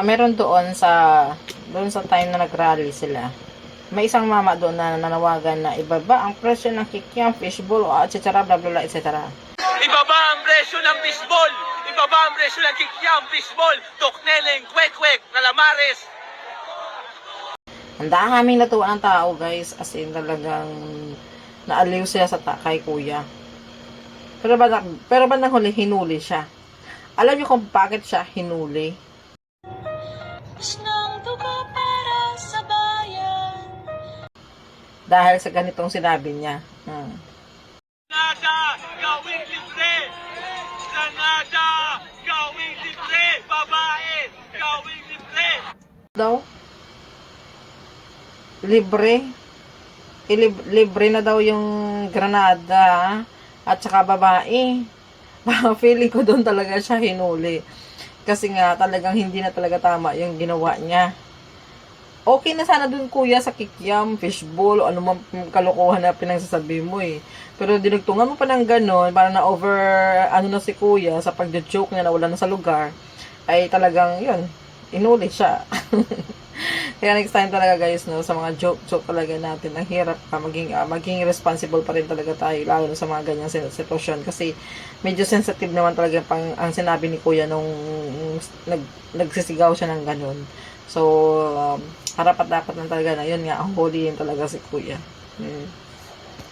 Ah, Meron doon sa doon sa time na nag-rally sila. May isang mama doon na nanawagan na ibaba ang presyo ng kikyam, fishbowl, o etc. bla bla bla etc. Ibaba ang presyo ng fishball! Ibaba ang presyo ng kikyam, fishball, tukneleng, kwek-kwek, calamares, Ang daming natuwa ng tao, guys. As in, talagang naaliw sila sa ta kay kuya. Pero ba, pero ba nang huli, hinuli siya? Alam niyo kung bakit siya hinuli? Ng dugo para sa bayan. Dahil sa ganitong sinabi niya. Hmm. Granada, gawing libre! Granada, gawing libre! Babae, gawing libre! daw? Libre? Ilib- libre na daw yung Granada at saka babae. Feeling ko doon talaga siya hinuli. Kasi nga talagang hindi na talaga tama yung ginawa niya. Okay na sana dun kuya sa kikiam, fishbowl, o ano man kalokohan na pinagsasabi mo eh. Pero dinugtungan mo pa ng ganon, para na over, ano na si kuya, sa pagja-joke niya na wala na sa lugar, ay talagang, yun, inuli siya. Kaya next time talaga guys, no, sa mga joke-joke talaga natin, ang hirap pa maging, ah, maging responsible pa rin talaga tayo, lalo sa mga ganyang sitwasyon. Kasi medyo sensitive naman talaga pang, ang sinabi ni kuya nung nag, nagsisigaw siya ng ganun. So, um, harapat dapat lang talaga na yun nga, ang huliin talaga si kuya. Mm.